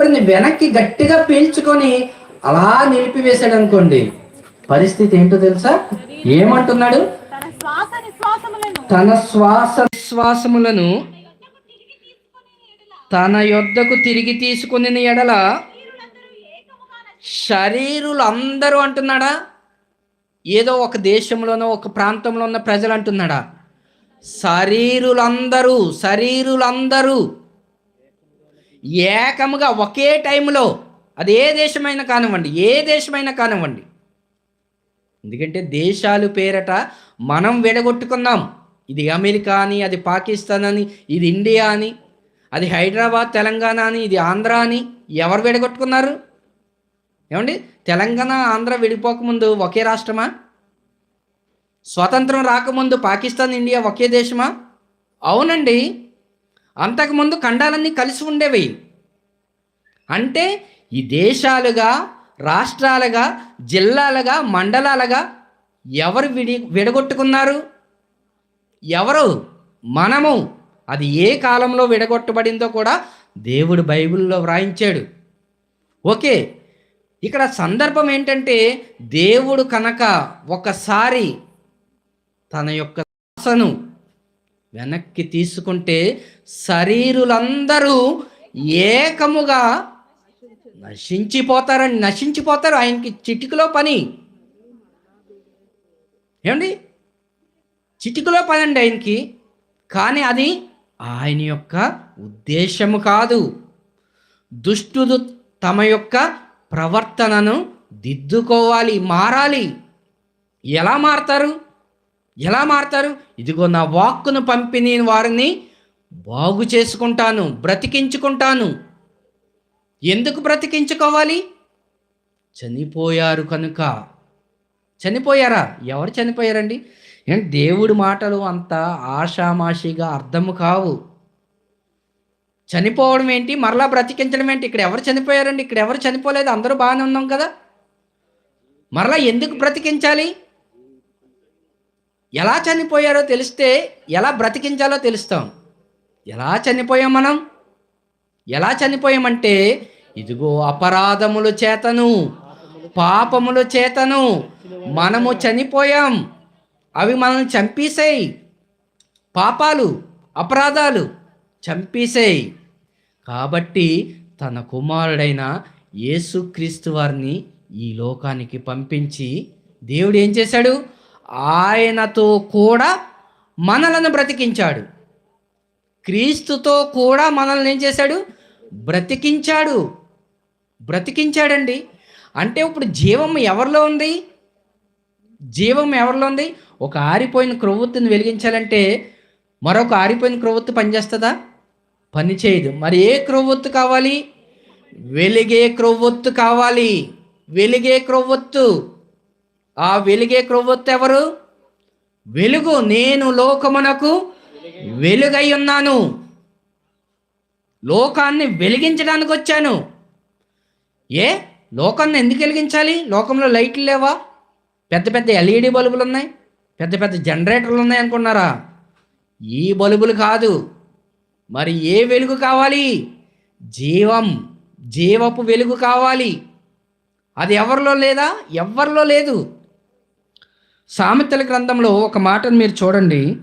ఊపిరిని వెనక్కి గట్టిగా పీల్చుకొని అలా నిలిపివేశాడు అనుకోండి పరిస్థితి ఏంటో తెలుసా? ఏమంటున్నాడు? తన శ్వాస తన శ్వాసములను తన యొద్దకు తిరిగి తీసుకుని ఎడల శరీరులు అందరూ అంటున్నాడా? ఏదో ఒక దేశంలోనో ఒక ప్రాంతంలో ఉన్న ప్రజలు అంటున్నాడా శరీరులందరూ శరీరులందరూ ఏకముగా ఒకే టైంలో అది ఏ దేశమైనా కానివ్వండి ఏ దేశమైనా కానివ్వండి. ఎందుకంటే దేశాలు పేరట మనం విడగొట్టుకున్నాం. ఇది అమెరికా అని అది పాకిస్తాన్ అని ఇది ఇండియా అని అది హైదరాబాద్ తెలంగాణ అని ఇది ఆంధ్ర అని ఎవరు విడగొట్టుకున్నారు? ఏమండి? తెలంగాణ ఆంధ్ర విడిపోకముందు ఒకే రాష్ట్రమా? స్వతంత్రం రాకముందు పాకిస్తాన్ ఇండియా ఒకే దేశమా? అవునండి. అంతకుముందు ఖండాలన్నీ కలిసి ఉండేవి. అంటే ఈ దేశాలుగా రాష్ట్రాలుగా జిల్లాలుగా మండలాలుగా ఎవరు విడి విడగొట్టుకున్నారు? ఎవరు? మనము. అది ఏ కాలంలో విడగొట్టబడిందో కూడా దేవుడు బైబిల్లో వ్రాయించాడు. ఓకే. ఇక్కడ సందర్భం ఏంటంటే దేవుడు కనుక ఒకసారి తన యొక్క శ్వాసను వెనక్కి తీసుకుంటే శరీరులందరూ ఏకముగా నశించిపోతారని నశించిపోతారు. ఆయనకి చిటికలో పని. ఏమండి? చిటికలో పని అండి ఆయనకి. కానీ అది ఆయన యొక్క ఉద్దేశము కాదు. దుష్టులు తమ యొక్క ప్రవర్తనను దిద్దుకోవాలి మారాలి. ఎలా మారతారు? ఎలా మారతారు? ఇదిగో నా వాక్కును పంపి నేను వారిని బాగు చేసుకుంటాను బ్రతికించుకుంటాను. ఎందుకు బ్రతికించుకోవాలి? చనిపోయారు కనుక. చనిపోయారా? ఎవరు చనిపోయారండి? ఏంటి దేవుడి మాటలు అంత ఆషామాషిగా అర్థము కావు. చనిపోవడం ఏంటి? మరలా బ్రతికించడం ఏంటి? ఇక్కడ ఎవరు చనిపోయారండి? ఇక్కడ ఎవరు చనిపోలేదు? అందరూ బాగానే ఉన్నాం కదా. మరలా ఎందుకు బ్రతికించాలి? ఎలా చనిపోయారో తెలిస్తే ఎలా బ్రతికించాలో తెలుస్తాం. ఎలా చనిపోయాం మనం? ఎలా చనిపోయామంటే ఇదిగో అపరాధముల చేతను పాపముల చేతను మనము చనిపోయాం. అవి మనల్ని చంపేసాయి పాపాలు అపరాధాలు చంపేసాయి కాబట్టి తన కుమారుడైన యేసుక్రీస్తు వారిని ఈ లోకానికి పంపించి దేవుడు ఏం చేశాడు? ఆయనతో కూడా మనలను బ్రతికించాడు. క్రీస్తుతో కూడా మనల్ని ఏం చేశాడు? బ్రతికించాడు. బ్రతికించాడండి. అంటే ఇప్పుడు జీవం ఎవరిలో ఉంది? జీవం ఎవరిలో ఉంది? ఒక ఆరిపోయిన క్రొవ్వొత్తుని వెలిగించాలంటే మరొక ఆరిపోయిన క్రొవ్వొత్తు పనిచేస్తుందా? పని చేయదు. మరి ఏ క్రొవ్వొత్తు కావాలి? వెలిగే క్రొవ్వొత్తు కావాలి. వెలిగే క్రొవ్వొత్తు ఆ వెలిగే క్రొవ్వొత్తు ఎవరు వెలుగు నేను లోకమునకు వెలుగై ఉన్నాను. లోకాన్ని వెలిగించడానికి వచ్చాను. ఏ? లోకాన్ని ఎందుకు వెలిగించాలి? లోకంలో లైట్లు లేవా? పెద్ద పెద్ద ఎల్ఈడి బల్బులు ఉన్నాయి. పెద్ద పెద్ద జనరేటర్లు ఉన్నాయి అనుకున్నారా? ఈ బల్బులు కాదు. మరి ఏ వెలుగు కావాలి? జీవం. జీవపు వెలుగు కావాలి. అది ఎవరిలో లేదా? ఎవరిలో లేదు. సామెతల గ్రంథంలో ఒక మాటను మీరు చూడండి.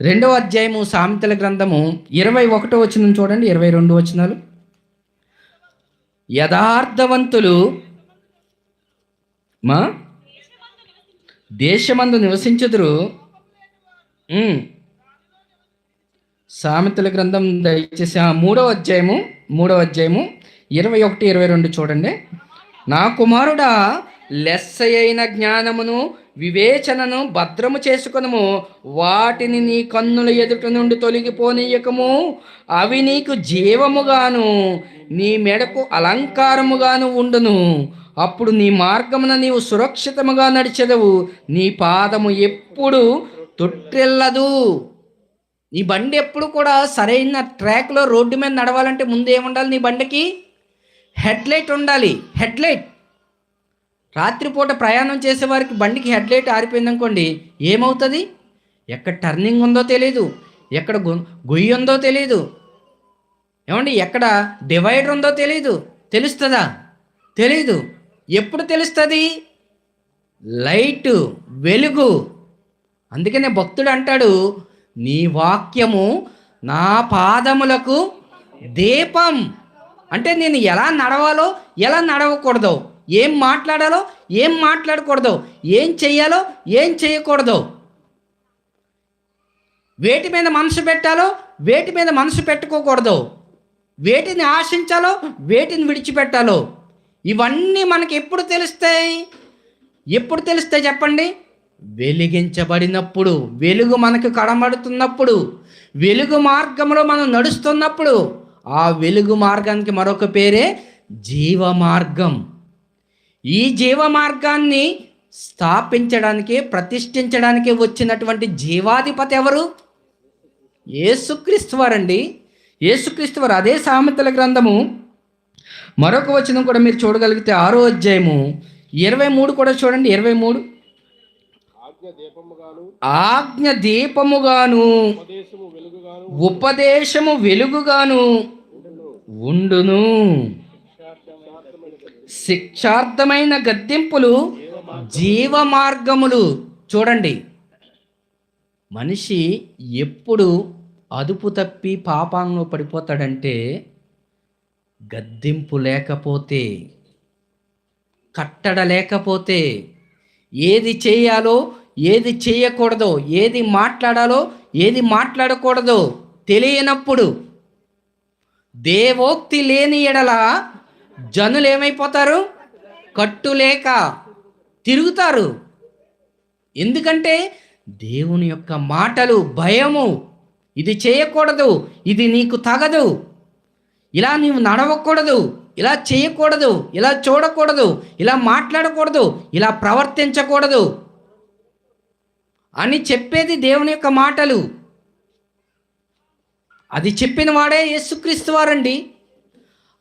రెండవ అధ్యాయము సామెతల గ్రంథము ఇరవై ఒకటో వచ్చిన చూడండి ఇరవై రెండు వచనాలు. యథార్థవంతులు మా? దేశమందు నివసించుదురు. సామెతల గ్రంథం దయచేసి మూడవ అధ్యాయము మూడవ అధ్యాయము ఇరవై ఒకటి ఇరవై రెండు చూడండి. నా కుమారుడా లెస్స అయిన జ్ఞానమును వివేచనను భద్రము చేసుకునము. వాటిని నీ కన్నుల ఎదుట నుండి తొలగిపోనీయకము. అవి నీకు జీవముగాను నీ మెడకు అలంకారముగాను ఉండును. అప్పుడు నీ మార్గమున నీవు సురక్షితముగా నడిచెదవు. నీ పాదము ఎప్పుడు తొట్టిల్లదు. నీ బండి ఎప్పుడు కూడా సరైన ట్రాక్లో రోడ్డు మీద నడవాలంటే ముందు ఏముండాలి నీ బండికి? హెడ్లైట్ ఉండాలి. హెడ్లైట్. రాత్రిపూట ప్రయాణం చేసేవారికి బండికి హెడ్ లైట్ ఆరిపోయింది అనుకోండి ఏమవుతుంది? ఎక్కడ టర్నింగ్ ఉందో తెలియదు ఎక్కడ గొ- గొయ్యి ఉందో తెలియదు ఏమండి ఎక్కడ డివైడర్ ఉందో తెలియదు తెలుస్తుందా? తెలీదు. ఎప్పుడు తెలుస్తుంది? లైటు వెలుగు. అందుకనే భక్తుడు అంటాడు నీ వాక్యము నా పాదములకు దీపం. అంటే నేను ఎలా నడవాలో ఎలా నడవకూడదో. ఏం మాట్లాడాలో ఏం మాట్లాడకూడదో ఏం చెయ్యాలో ఏం చేయకూడదో వేటి మీద మనసు పెట్టాలో వేటి మీద మనసు పెట్టుకోకూడదు. వేటిని ఆశించాలో వేటిని విడిచిపెట్టాలో. ఇవన్నీ మనకి ఎప్పుడు తెలుస్తాయి? ఎప్పుడు తెలుస్తాయి చెప్పండి? వెలిగించబడినప్పుడు వెలుగు మనకు కనబడుతున్నప్పుడు వెలుగు మార్గంలో మనం నడుస్తున్నప్పుడు ఆ వెలుగు మార్గానికి మరొక పేరే జీవ మార్గం ఈ జీవ మార్గాన్ని స్థాపించడానికి ప్రతిష్ఠించడానికి వచ్చినటువంటి జీవాధిపతి ఎవరు? యేసుక్రీస్తు వారండి. యేసుక్రీస్తు వారు అదే సామెతల గ్రంథము. మరొక వచనం కూడా మీరు చూడగలిగితే ఆరో అధ్యాయము. ఇరవై మూడు కూడా చూడండి. ఇరవై మూడు. ఆజ్ఞ దీపముగాను ఉపదేశము వెలుగుగాను ఉండును. శిక్షార్థమైన గద్దెంపులు జీవ మార్గములు చూడండి. మనిషి ఎప్పుడు అదుపు తప్పి పాపంలో పడిపోతాడంటే గద్దెంపు లేకపోతే కట్టడ లేకపోతే ఏది చేయాలో ఏది చేయకూడదో ఏది మాట్లాడాలో ఏది మాట్లాడకూడదో తెలియనప్పుడు దేవోక్తి లేని ఎడల జనులు ఏమైపోతారు? కట్టు లేక తిరుగుతారు. ఎందుకంటే దేవుని యొక్క మాటలు భయము. ఇది చేయకూడదు. ఇది నీకు తగదు. ఇలా నీవు నడవకూడదు. ఇలా చేయకూడదు. ఇలా చూడకూడదు. ఇలా మాట్లాడకూడదు. ఇలా ప్రవర్తించకూడదు. అని చెప్పేది దేవుని యొక్క మాటలు. అది చెప్పిన వాడే యేసుక్రీస్తు వారండి.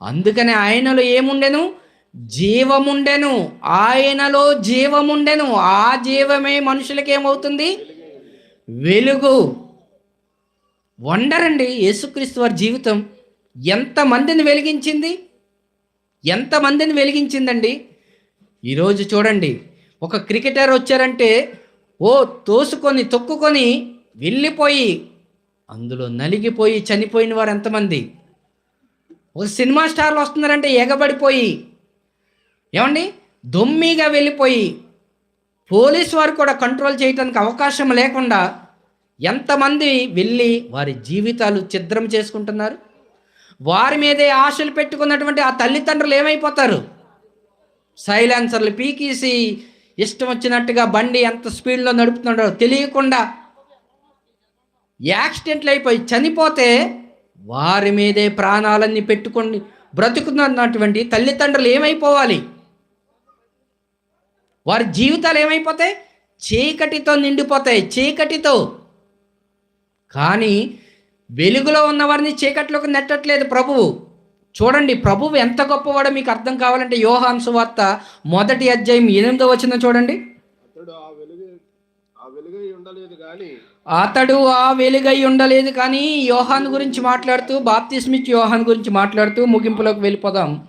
అందుకని ఆయనలో ఏముండెను? జీవముండెను. ఆయనలో జీవముండెను. ఆ జీవమే మనుషులకి ఏమవుతుంది వెలుగు. వండరండి యేసుక్రీస్తు వారి జీవితం. ఎంతమందిని వెలిగించింది? ఎంతమందిని వెలిగించిందండి? ఈరోజు చూడండి. ఒక క్రికెటర్ వచ్చారంటే ఓ తోసుకొని తొక్కుకొని వెళ్ళిపోయి అందులో నలిగిపోయి చనిపోయిన వారు ఎంతమంది? ఒక సినిమా స్టార్లు వస్తున్నారంటే ఎగబడిపోయి ఏమండి? దొమ్మిగా వెళ్ళిపోయి పోలీస్ వారు కూడా కంట్రోల్ చేయడానికి అవకాశం లేకుండా ఎంతమంది వెళ్ళి వారి జీవితాలు ఛిద్రం చేసుకుంటున్నారు? వారి మీదే ఆశలు పెట్టుకున్నటువంటి ఆ తల్లిదండ్రులు ఏమైపోతారు? సైలెన్సర్లు పీకేసి ఇష్టం వచ్చినట్టుగా బండి ఎంత స్పీడ్లో నడుపుతున్నాడో తెలియకుండా యాక్సిడెంట్లు అయిపోయి చనిపోతే వారి మీదే ప్రాణాలన్నీ పెట్టుకొని బ్రతుకుతున్నటువంటి తల్లిదండ్రులు ఏమైపోవాలి? వారి జీవితాలు ఏమైపోతాయి? చీకటితో నిండిపోతాయి చీకటితో. కానీ వెలుగులో ఉన్నవారిని చీకట్లోకి నెట్టట్లేదు ప్రభువు. చూడండి ప్రభువు ఎంత గొప్పవాడో మీకు అర్థం కావాలంటే యోహాన్ సువార్త మొదటి అధ్యాయం ఎనిమిదో వచ్చిందో చూడండి. అతడు ఆ వెలుగు ఉండలేదు కానీ యోహాన్ గురించి మాట్లాడుతూ బాప్తిస్మిచ్ యోహాన్ గురించి మాట్లాడుతూ ముగింపులోకి వెళ్ళిపోదాం.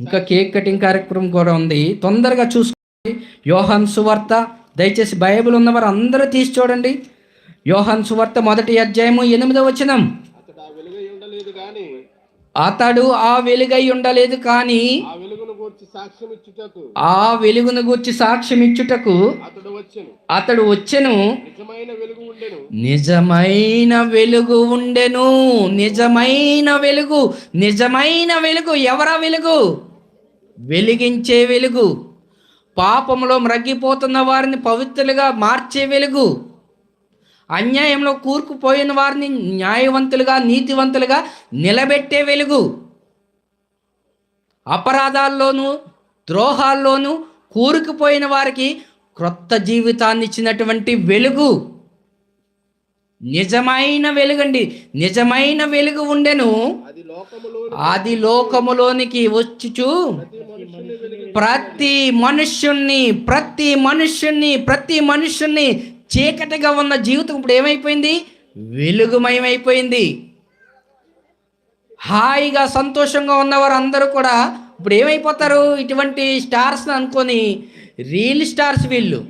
ఇంకా కేక్ కటింగ్ కార్యక్రమం కూడా ఉంది. తొందరగా చూసుకోండి. యోహాన్ సువార్త దయచేసి బైబిల్ ఉన్నవారు అందరూ తీసి చూడండి. యోహాన్ సువార్త మొదటి అధ్యాయము ఎనిమిదో వచనం. అతడు ఆ వెలుగై ఉండలేదు కానీ ఆ వెలుగును గూర్చి సాక్ష్యం ఇచ్చుటకు అతడు వచ్చెను. అతడు వచ్చెను. నిజమైన వెలుగు ఉండెను. నిజమైన వెలుగు ఉండెను. నిజమైన వెలుగు. నిజమైన వెలుగు. ఎవరా వెలుగు? వెలిగించే వెలుగు. పాపంలో మ్రగ్గిపోతున్న వారిని పవిత్రులుగా మార్చే వెలుగు. అన్యాయంలో కూరుకుపోయిన వారిని న్యాయవంతులుగా నీతివంతులుగా నిలబెట్టే వెలుగు. అపరాధాల్లోనూ ద్రోహాల్లోనూ కూరుకుపోయిన వారికి క్రొత్త జీవితాన్ని ఇచ్చినటువంటి వెలుగు. నిజమైన వెలుగండి. నిజమైన వెలుగు ఉండెను. అది లోకములోనికి వచ్చుచు. ప్రతి మనుష్యుణ్ణి ప్రతి మనుష్యుణ్ణి ప్రతి మనుష్యుణ్ణి చీకటిగా ఉన్న జీవితం ఇప్పుడు ఏమైపోయింది? వెలుగుమయమైపోయింది. హాయిగా సంతోషంగా ఉన్నవారు అందరూ కూడా ఇప్పుడు ఏమైపోతారు? ఇటువంటి స్టార్స్ని అనుకొని రీల్ స్టార్స్ వీళ్ళు.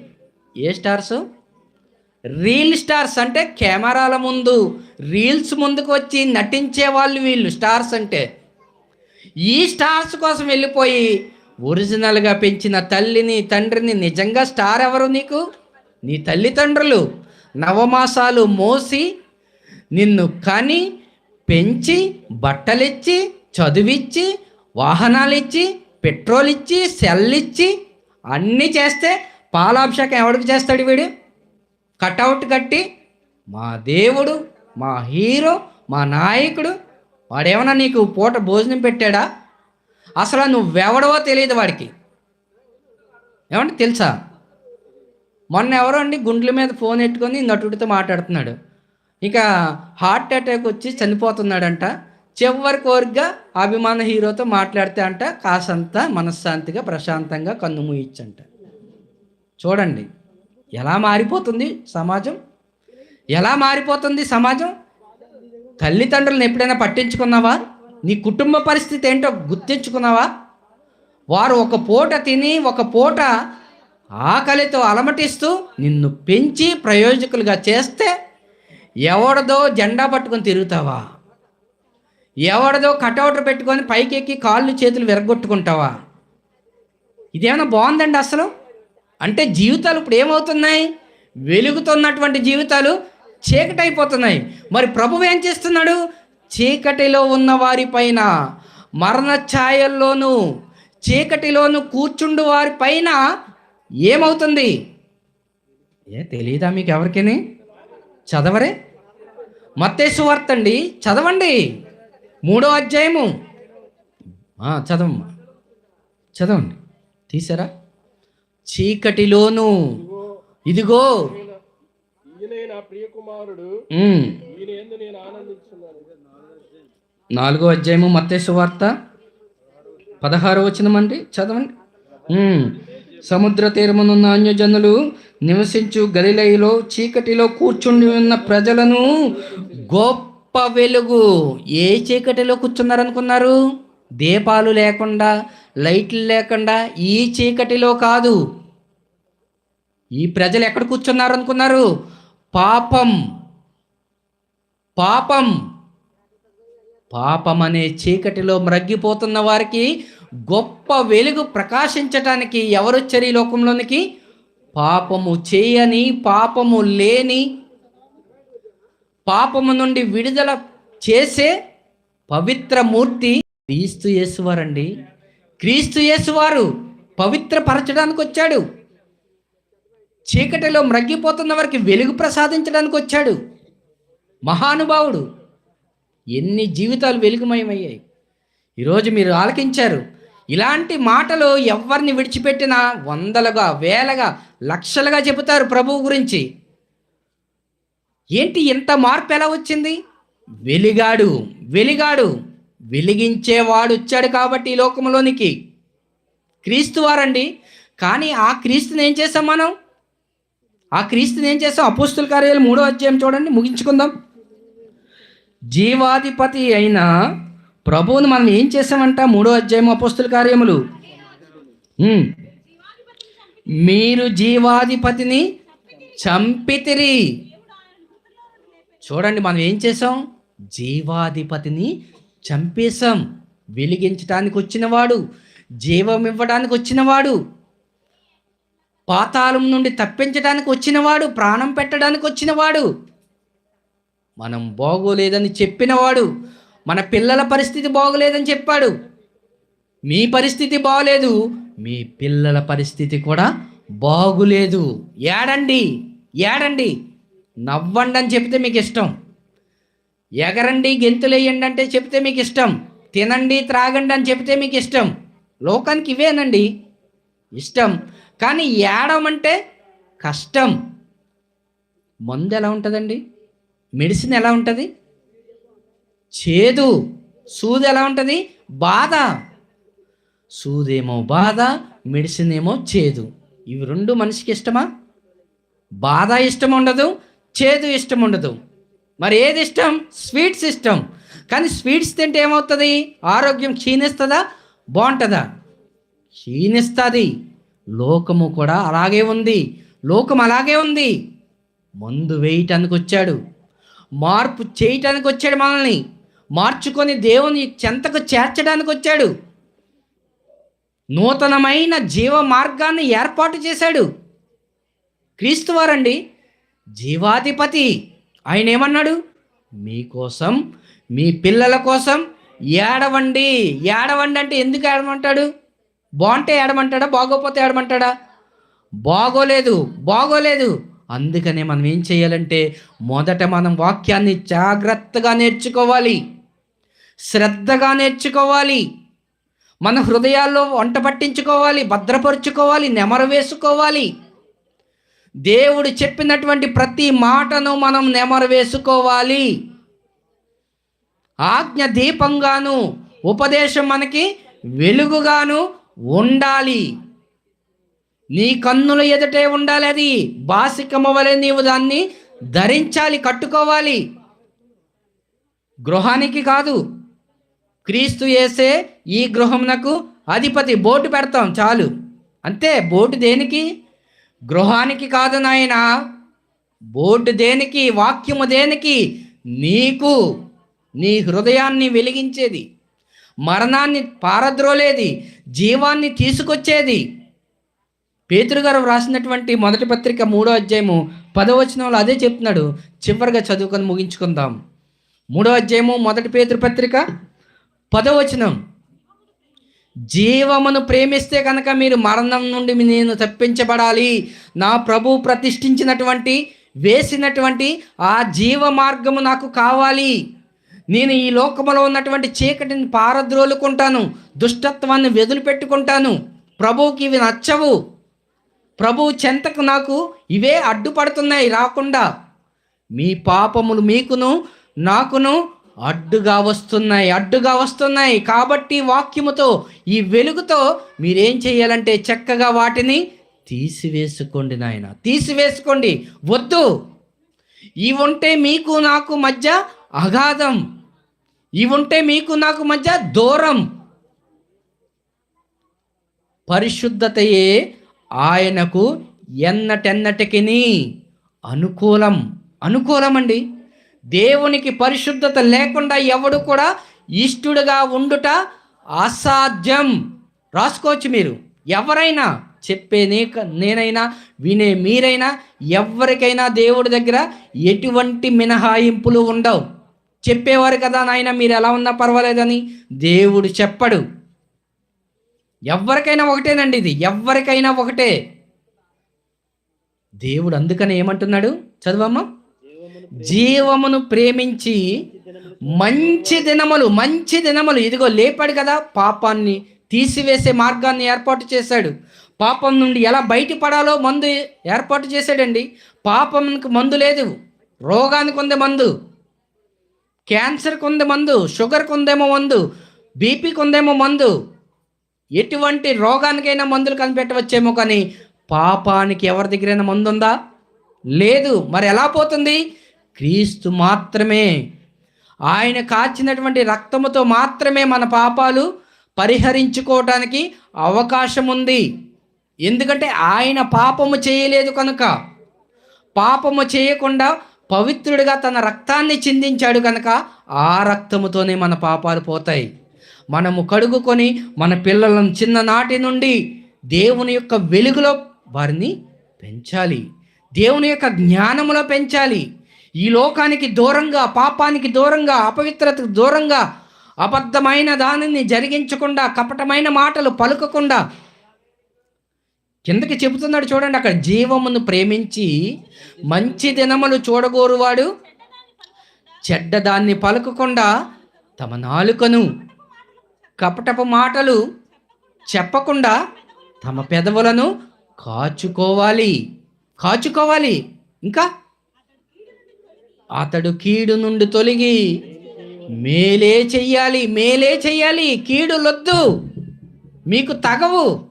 ఏ స్టార్స్? రీల్ స్టార్స్ అంటే కెమెరాల ముందు రీల్స్ ముందుకు వచ్చి నటించే వాళ్ళు వీళ్ళు స్టార్స్ అంటే. ఈ స్టార్స్ కోసం వెళ్ళిపోయి ఒరిజినల్గా పెంచిన తల్లిని తండ్రిని నిజంగా స్టార్ ఎవరు నీకు? నీ తల్లిదండ్రులు. నవమాసాలు మోసి నిన్ను కానీ పెంచి బట్టలిచ్చి చదువిచ్చి వాహనాలు ఇచ్చి పెట్రోల్ ఇచ్చి సెల్ ఇచ్చి అన్నీ చేస్తే పాలాభిషేకం ఎవడికి చేస్తాడు వీడు? కటౌట్ కట్టి మా దేవుడు మా హీరో మా నాయకుడు వాడేమన్నా నీకు పూట భోజనం పెట్టాడా? అసలు నువ్వెవడవో తెలియదు వాడికి. ఏమంటే తెలుసా? మొన్న ఎవరో అండి గుండ్ల మీద ఫోన్ ఎట్టుకొని నటుడితో మాట్లాడుతున్నాడు. ఇక హార్ట్ అటాక్ వచ్చి చనిపోతున్నాడంట. చివరి కోరికగా అభిమాన హీరోతో మాట్లాడితే అంట కాసంత మనశ్శాంతిగా ప్రశాంతంగా కన్నుమూయించంట చూడండి ఎలా మారిపోతుంది సమాజం? ఎలా మారిపోతుంది సమాజం? తల్లిదండ్రులను ఎప్పుడైనా పట్టించుకున్నావా? నీ కుటుంబ పరిస్థితి ఏంటో గుర్తించుకున్నావా? వారు ఒక పూట తిని ఒక పూట ఆకలితో అలమటిస్తూ నిన్ను పెంచి ప్రయోజకులుగా చేస్తే ఎవడదో జెండా పట్టుకొని తిరుగుతావా? ఎవడదో కటౌట్ పెట్టుకొని పైకెక్కి కాళ్ళు చేతులు విరగొట్టుకుంటావా? ఇదేమైనా బాగుందండి అసలు? అంటే జీవితాలు ఇప్పుడు ఏమవుతున్నాయి? వెలుగుతున్నటువంటి జీవితాలు చీకటి అయిపోతున్నాయి మరి ప్రభు ఏం చేస్తున్నాడు? చీకటిలో ఉన్న వారిపైన మరణ ఛాయల్లోనూ చీకటిలోను కూర్చుండు వారి పైన ఏమవుతుంది? ఏ తెలియదా మీకు ఎవరికని? చదవరే? మత్తేసు వార్త అండి చదవండి. మూడో అధ్యాయము. ఆ, చదవమ్మా చదవండి. తీసారా? చీకటిలోను. ఇదిగో. నాలుగో అధ్యాయము మత్తేసు వార్త. పదహారో వచనమండి. చదవండి. సముద్ర తీరమునున్న అన్యజనులు నివసించు గలిలయలో చీకటిలో కూర్చుండి ఉన్న ప్రజలను గొప్ప వెలుగు. ఏ చీకటిలో కూర్చున్నారనుకున్నారు? దీపాలు లేకుండా లైట్లు లేకుండా ఈ చీకటిలో కాదు. ఈ ప్రజలు ఎక్కడ కూర్చున్నారు అనుకున్నారు పాపం. పాపం. పాపం అనే చీకటిలో మ్రగ్గిపోతున్న వారికి గొప్ప వెలుగు ప్రకాశించటానికి ఎవరొచ్చారు ఈ లోకంలోనికి? పాపము చేయని పాపము లేని పాపము నుండి విడుదల చేసే పవిత్ర మూర్తి క్రీస్తు యేసువారండి క్రీస్తు యేసువారు పవిత్రపరచడానికి వచ్చాడు. చీకటిలో మ్రగ్గిపోతున్న వారికి వెలుగు ప్రసాదించడానికి వచ్చాడు. మహానుభావుడు ఎన్ని జీవితాలు వెలుగుమయమయ్యాయి. ఈరోజు మీరు ఆలకించారు. ఇలాంటి మాటలు ఎవరిని విడిచిపెట్టినా వందలుగా వేలగా లక్షలుగా చెబుతారు ప్రభువు గురించి. ఏంటి ఇంత మార్పు ఎలా వచ్చింది? వెలిగాడు వెలిగాడు వెలిగించేవాడు వచ్చాడు కాబట్టి ఈ లోకంలోనికి. క్రీస్తు వారండి. కానీ ఆ క్రీస్తుని ఏం చేసాం మనం? ఆ క్రీస్తుని ఏం చేసాం అపోస్తుల కార్యాలు మూడో అధ్యాయం చూడండి ముగించుకుందాం. జీవాధిపతి అయిన ప్రభువుని మనం ఏం చేసామంట మూడో అధ్యాయం అపోస్తుల కార్యములు. మీరు జీవాధిపతిని చంపితిరి. చూడండి మనం ఏం చేసాం జీవాధిపతిని చంపేశాం. వెలిగించడానికి వచ్చినవాడు జీవం ఇవ్వడానికి వచ్చినవాడు పాతాళం నుండి తప్పించడానికి వచ్చినవాడు ప్రాణం పెట్టడానికి వచ్చినవాడు. మనం బాగోలేదని చెప్పినవాడు మన పిల్లల పరిస్థితి బాగోలేదని చెప్పాడు. మీ పరిస్థితి బాగోలేదు మీ పిల్లల పరిస్థితి కూడా బాగులేదు. ఏడండి ఏడండి నవ్వండి అని చెప్తే మీకు ఇష్టం ఎగరండి గెంతులేయండి అంటే చెప్తే మీకు ఇష్టం తినండి త్రాగండి అని చెప్తే మీకు ఇష్టం లోకానికి ఇవేనండి? ఇష్టం. కానీ ఏడమంటే కష్టం. మందు ఎలా ఉంటుందండి? మెడిసిన్ ఎలా ఉంటుంది? చేదు. సూది ఎలా ఉంటుంది? బాధ. సూదేమో బాధ మెడిసిన్ ఏమో చేదు. ఇవి రెండు మనిషికి ఇష్టమా? బాధ ఇష్టం ఉండదు చేదు ఇష్టం ఉండదు. మరి ఏది ఇష్టం? స్వీట్స్ ఇష్టం. కానీ స్వీట్స్ తింటే ఏమవుతుంది? ఆరోగ్యం క్షీణిస్తుందా? బాగుంటుందా? క్షీణిస్తుంది. లోకము కూడా అలాగే ఉంది. లోకం అలాగే ఉంది. మందు వేయటానికి వచ్చాడు. మార్పు చేయటానికి వచ్చాడు మనల్ని. మార్చుకొని దేవుని చెంతకు చేర్చడానికి వచ్చాడు. నూతనమైన జీవ మార్గాన్ని ఏర్పాటు చేశాడు. క్రీస్తు వారండి జీవాధిపతి ఆయన ఏమన్నాడు? మీకోసం మీ పిల్లల కోసం ఏడవండి ఏడవండి అంటే ఎందుకు ఏడమంటాడు? బాగుంటే ఏడమంటాడా? బాగోపోతే ఏడమంటాడా? బాగోలేదు బాగోలేదు. అందుకనే మనం ఏం చేయాలంటే మొదట మనం వాక్యాన్ని జాగ్రత్తగా నేర్చుకోవాలి. శ్రద్ధగా నేర్చుకోవాలి. మన హృదయాల్లో వంట పట్టించుకోవాలి భద్రపరుచుకోవాలి నెమరు వేసుకోవాలి. దేవుడు చెప్పినటువంటి ప్రతి మాటను మనం నెమరు వేసుకోవాలి. ఆజ్ఞ దీపంగాను ఉపదేశం మనకి వెలుగుగాను ఉండాలి. నీ కన్నుల ఎదుటే ఉండాలి అది. బాసికమ వలె నీవు దాన్ని ధరించాలి కట్టుకోవాలి. గృహానికి కాదు క్రీస్తు వేసే ఈ గృహమునకు అధిపతి బోటు పెడతాం చాలు. అంతే బోటు దేనికి? గృహానికి కాదు నాయన. బోటు దేనికి? వాక్యము దేనికి? నీకు. నీ హృదయాన్ని వెలిగించేది. మరణాన్ని పారద్రోలేది. జీవాన్ని తీసుకొచ్చేది. పేతురుగారు వ్రాసినటువంటి మొదటి పత్రిక మూడో అధ్యాయము పదవచనంలో అదే చెప్తున్నాడు. చివరిగా చదువుకొని ముగించుకుందాం. మూడో అధ్యాయము మొదటి పేతురు పత్రిక పదవచనం. జీవమును ప్రేమిస్తే కనుక మీరు మరణం నుండి నేను తప్పించబడాలి. నా ప్రభు ప్రతిష్ఠించినటువంటి వేసినటువంటి ఆ జీవ మార్గము నాకు కావాలి. నేను ఈ లోకములో ఉన్నటువంటి చీకటిని పారద్రోలుకుంటాను. దుష్టత్వాన్ని వెదులుపెట్టుకుంటాను. ప్రభువుకి ఇవి నచ్చవు. ప్రభు చెంతకు నాకు ఇవే అడ్డుపడుతున్నాయి. రాకుండా మీ పాపములు మీకును నాకును అడ్డుగా వస్తున్నాయి అడ్డుగా వస్తున్నాయి. కాబట్టి వాక్యముతో ఈ వెలుగుతో మీరేం చేయాలంటే చక్కగా వాటిని తీసివేసుకోండి నాయన. తీసివేసుకోండి. వద్దు. ఇవి ఉంటే మీకు నాకు మధ్య అగాధం. ఇవి ఉంటే మీకు నాకు మధ్య దూరం. పరిశుద్ధతయే ఆయనకు ఎన్నటెన్నటికిని అనుకూలం. అనుకూలమండి. దేవునికి పరిశుద్ధత లేకుండా ఎవడు కూడా ఇష్టడుగా ఉండుట అసాధ్యం. రాసుకోవచ్చు మీరు. ఎవరైనా చెప్పే నే నేనైనా వినే మీరైనా ఎవరికైనా దేవుడి దగ్గర ఎటువంటి మినహాయింపులు ఉండవు. చెప్పేవారు కదా నాయన మీరు ఎలా ఉన్నా పర్వాలేదని దేవుడు చెప్పడు. ఎవరికైనా ఒకటేనండి ఇది. ఎవరికైనా ఒకటే. దేవుడు అందుకని ఏమంటున్నాడు? చదువమ్మా. జీవమును ప్రేమించి మంచి దినములు మంచి దినములు. ఇదిగో లేపాడు కదా పాపాన్ని తీసివేసే మార్గాన్ని ఏర్పాటు చేశాడు. పాపం నుండి ఎలా బయటపడాలో మందు ఏర్పాటు చేశాడండి. పాపంకి మందు లేదు. రోగానికి ఉంది మందు. క్యాన్సర్కి ఉంది మందు. షుగర్కి ఉందేమో మందు. బీపీకి ఉందేమో మందు. ఎటువంటి రోగానికైనా మందులు కనిపెట్టవచ్చేమో కానీ పాపానికి ఎవరి దగ్గరైనా మందు ఉందా లేదు. మరి ఎలా పోతుంది? క్రీస్తు మాత్రమే. ఆయన కాచినటువంటి రక్తముతో మాత్రమే మన పాపాలు పరిహరించుకోవటానికి అవకాశం ఉంది ఎందుకంటే ఆయన పాపము చేయలేదు కనుక. పాపము చేయకుండా పవిత్రుడిగా తన రక్తాన్ని చిందించాడు కనుక ఆ రక్తముతోనే మన పాపాలు పోతాయి. మనము కడుగుకొని మన పిల్లలను చిన్ననాటి నుండి దేవుని యొక్క వెలుగులో వారిని పెంచాలి. దేవుని యొక్క జ్ఞానములో పెంచాలి. ఈ లోకానికి దూరంగా పాపానికి దూరంగా అపవిత్రతకు దూరంగా అబద్ధమైన దానిని జరిగించకుండా కపటమైన మాటలు పలుకకుండా కిందకి చెబుతున్నాడు చూడండి అక్కడ జీవమును ప్రేమించి మంచి దినములు చూడగోరువాడు చెడ్డదాన్ని పలుకకుండా తమ నాలుకను కపటపు మాటలు చెప్పకుండా తమ పెదవులను కాచుకోవాలి. కాచుకోవాలి. ఇంకా అతడు కీడు నుండి తొలగి మేలే చెయ్యాలి మేలే చెయ్యాలి కీడు లొద్దు. మీకు తగవు.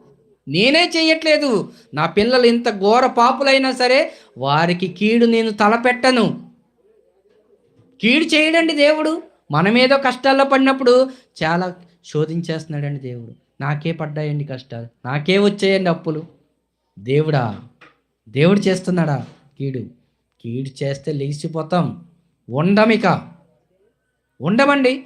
నేనే చెయ్యట్లేదు. నా పిల్లలు ఇంత ఘోర పాపులైనా సరే వారికి కీడు నేను తలపెట్టను. కీడు చేయడండి దేవుడు. మనమేదో కష్టాల్లో పడినప్పుడు చాలా శోధించేస్తున్నాడండి దేవుడు. నాకే పడ్డాయండి కష్టాలు. నాకే వచ్చాయండి అప్పులు. దేవుడా దేవుడు చేస్తున్నాడా కీడు? కీడు చేస్తే లేచిపోతాం. ఉండమిక. ఉండమండి.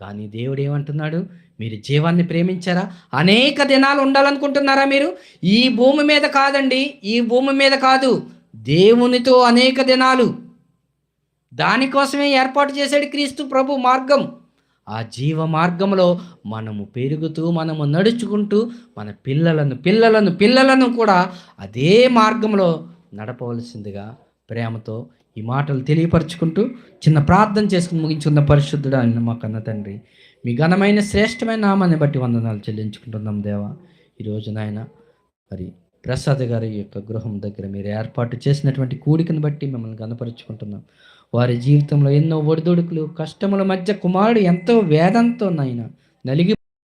కానీ దేవుడు ఏమంటున్నాడు? మీరు జీవాన్ని ప్రేమించారా? అనేక దినాలు ఉండాలనుకుంటున్నారా మీరు? ఈ భూమి మీద కాదండి ఈ భూమి మీద కాదు. దేవునితో అనేక దినాలు. దానికోసమే ఏర్పాటు చేశాడు క్రీస్తు ప్రభు మార్గం. ఆ జీవ మార్గంలో మనము పెరుగుతూ మనము నడుచుకుంటూ మన పిల్లలను పిల్లలను పిల్లలను కూడా అదే మార్గంలో నడపవలసిందిగా ప్రేమతో ఈ మాటలు తెలియపరచుకుంటూ చిన్న ప్రార్థన చేసుకుని ముగించుకున్న పరిశుద్ధుడు ఆయన మా కన్న తండ్రి మీ ఘనమైన శ్రేష్టమైన నామాన్ని బట్టి వందనాలు చెల్లించుకుంటున్నాం దేవా. ఈరోజు నాయన మరి ప్రసాద్ గారి యొక్క గృహం దగ్గర మీరు ఏర్పాటు చేసినటువంటి కూడికను బట్టి మిమ్మల్ని గనపరుచుకుంటున్నాం వారి జీవితంలో ఎన్నో ఒడిదుడుకులు కష్టముల మధ్య కుమారుడు ఎంతో వేదంతో నాయన నలిగి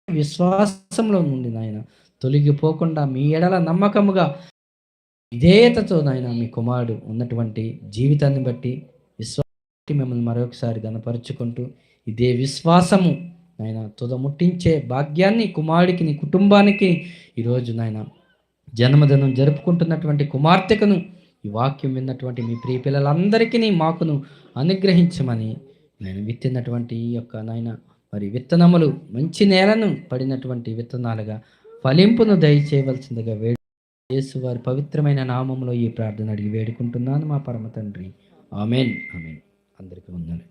విశ్వాసంలో నుండి నాయన తొలగిపోకుండా మీ ఎడల నమ్మకముగా విధేయతతో నాయన మీ కుమారుడు ఉన్నటువంటి జీవితాన్ని బట్టి విశ్వాసం మిమ్మల్ని మరొకసారి గనపరుచుకుంటూ ఇదే విశ్వాసము నాయన తుదముట్టించే భాగ్యాన్ని కుమారుడికి నీ కుటుంబానికి ఈరోజు నాయన జన్మదినం జరుపుకుంటున్నటువంటి కుమార్తెకును ఈ వాక్యం విన్నటువంటి మీ ప్రియ పిల్లలందరికీ మాకును అనుగ్రహించమని నేను విత్తినటువంటి ఈ యొక్క నాయన మరి విత్తనములు మంచి నేలను పడినటువంటి విత్తనాలుగా ఫలింపును దయచేయవలసిందిగా వేడు యేసు వారి పవిత్రమైన నామంలో ఈ ప్రార్థన అడిగి వేడుకుంటున్నాను మా పరమ తండ్రి. ఆమెన్. ఆమెన్. అందరికీ ఉండాలి